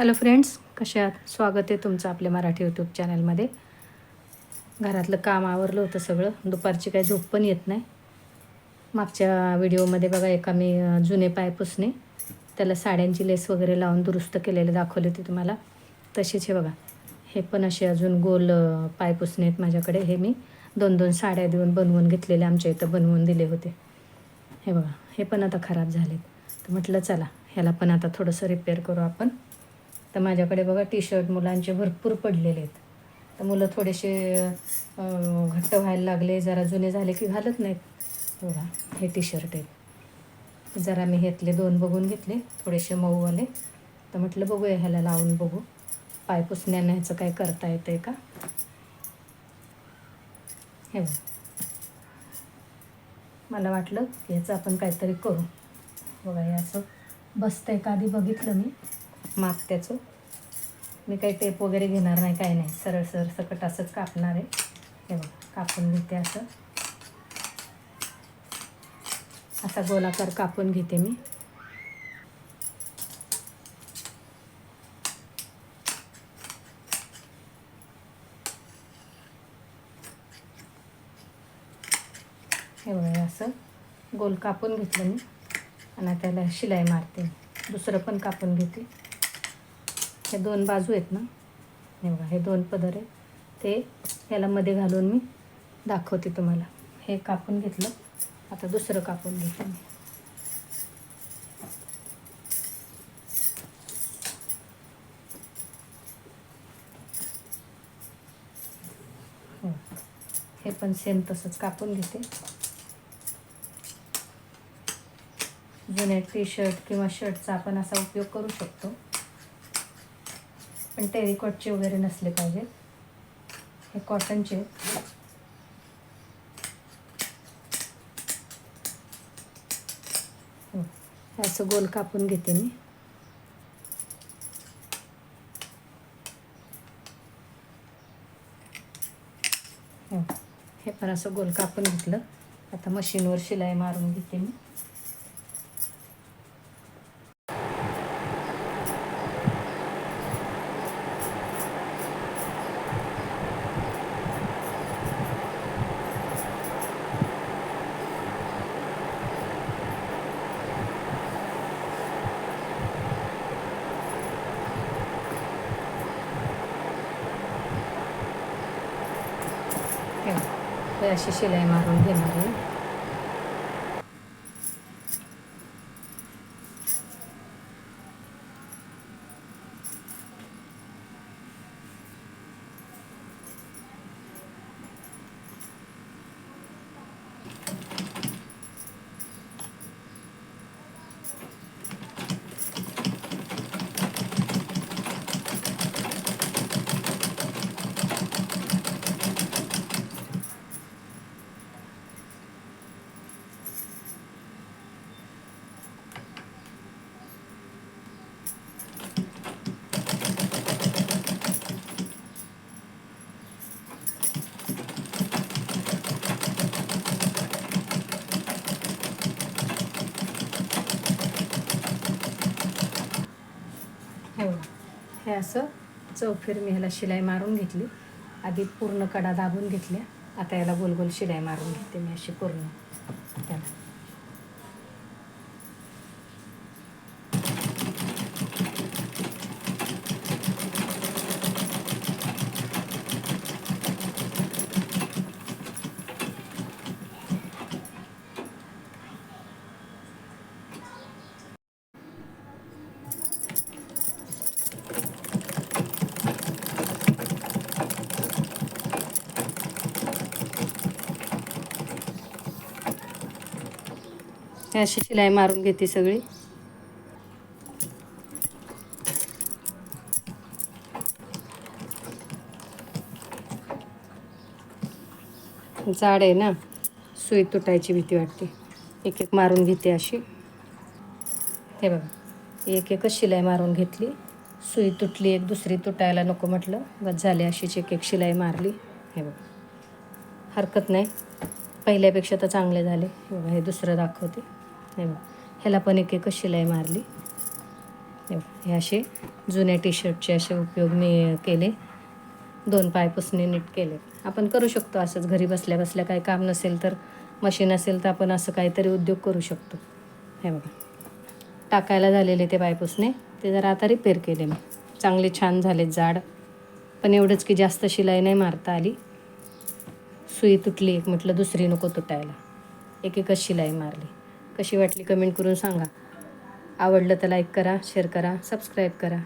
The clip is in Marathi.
हॅलो फ्रेंड्स कशा आहात? स्वागत आहे तुमचं आपल्या मराठी यूट्यूब चॅनलमध्ये घरातलं काम आवरलं होतं सगळं. दुपारची काही झोप पण येत नाही. मागच्या व्हिडिओमध्ये बघा एका मी जुने पाय पुसणे. त्याला साड्यांची लेस वगैरे लावून दुरुस्त केलेले दाखवले होते तुम्हाला. तसेच हे बघा. हे पण असे अजून गोल पाय पुसणे आहेत माझ्याकडे. हे मी दोन दोन साड्या देऊन बनवून घेतलेले आमच्या इथं बनवून दिले होते. हे बघा हे पण आता खराब झालेत. तर म्हटलं चला ह्याला पण आता थोडंसं रिपेअर करू आपण. तर माझ्याकडे बघा टी शर्ट मुलांचे भरपूर पडलेले आहेत. तर मुलं थोडेसे घट्ट व्हायला लागले जरा जुने झाले की घालत नाहीत. बघा हे टी शर्ट आहेत. जरा मी घेतले दोन बघून घेतले थोडेसे मऊ आले तर म्हटलं बघूया ह्याला लावून बघू. पाय पुसण्यानं ह्याचं काय करता येतं आहे का? हे बघा. मला वाटलं की ह्याचं आपण काहीतरी करू. बघा हे असं बसतं आहे का आधी बघितलं मी. माप त्याचं. मी काही टेप वगैरे घेणार नाही काही नाही. सरळ सरळ सकट असंच कापणार आहे. हे बघा कापून घेते असं. असा गोलाकार कापून घेते मी. हे बघा असं गोल कापून घेतलं मी. आणि त्याला शिलाई मारते. दुसरं पण कापून घेते. हे दोन बाजू आहेत ना? हे बघा हे दोन पदर आहेत. ते याला मध्ये घालून मी दाखवते तुम्हाला. हे कापून घेतलं. आता दुसरं कापून घेते मी. हो. हे पण सेम तसंच कापून घेते. जुन्या टी शर्ट किंवा शर्टचा आपण असा उपयोग करू शकतो. पण टेरिकॉटचे वगैरे नसले पाहिजेत हे कॉटनचे. हो. असं गोल कापून घेते मी. हो. हे पण असं गोल कापून घेतलं. आता मशीनवर शिलाई मारून घेते मी. हे अशी शिलाई मारून घेणार आहे हे बघा. हे असं. चौफेर मी ह्याला शिलाई मारून घेतली. आधी पूर्ण कडा दाबून घेतल्या. आता याला गोल गोल शिलाई मारून घेते मी अशी पूर्ण. त्याला. अशी शिलाई मारून घेते सगळी. जाड आहे ना सुई तुटायची भीती वाटते. एक एक मारून घेते अशी. हे बघा एक एकच शिलाई मारून घेतली. सुई तुटली एक दुसरी तुटायला नको म्हटलं. बस झाली अशीच एक एक शिलाई मारली. हे बघा. हरकत नाही. पहिल्यापेक्षा तर चांगले झाले. हे बघा हे दुसरं दाखवते. हे बघा ह्याला पण एक एकच शिलाई मारली. हे हे असे जुन्या टी शर्टचे असे उपयोग मी केले. दोन पायपुसणे नीट केले. आपण करू शकतो असंच. घरी बसल्या बसल्या काही काम नसेल तर मशीन असेल तर आपण असं काहीतरी उद्योग करू शकतो. हे बघा. टाकायला झालेले ते पायपुसणे ते जरा आता रिपेअर केले मी. चांगले छान झाले जाड. पण एवढंच की जास्त शिलाई नाही मारता आली. सुई तुटली एक म्हटलं दुसरी नको तुटायला. एक एकच शिलाई मारली. कशी वाटली कमेंट करून सांगा. आवडलं तर लाईक करा शेअर करा सबस्क्राईब करा.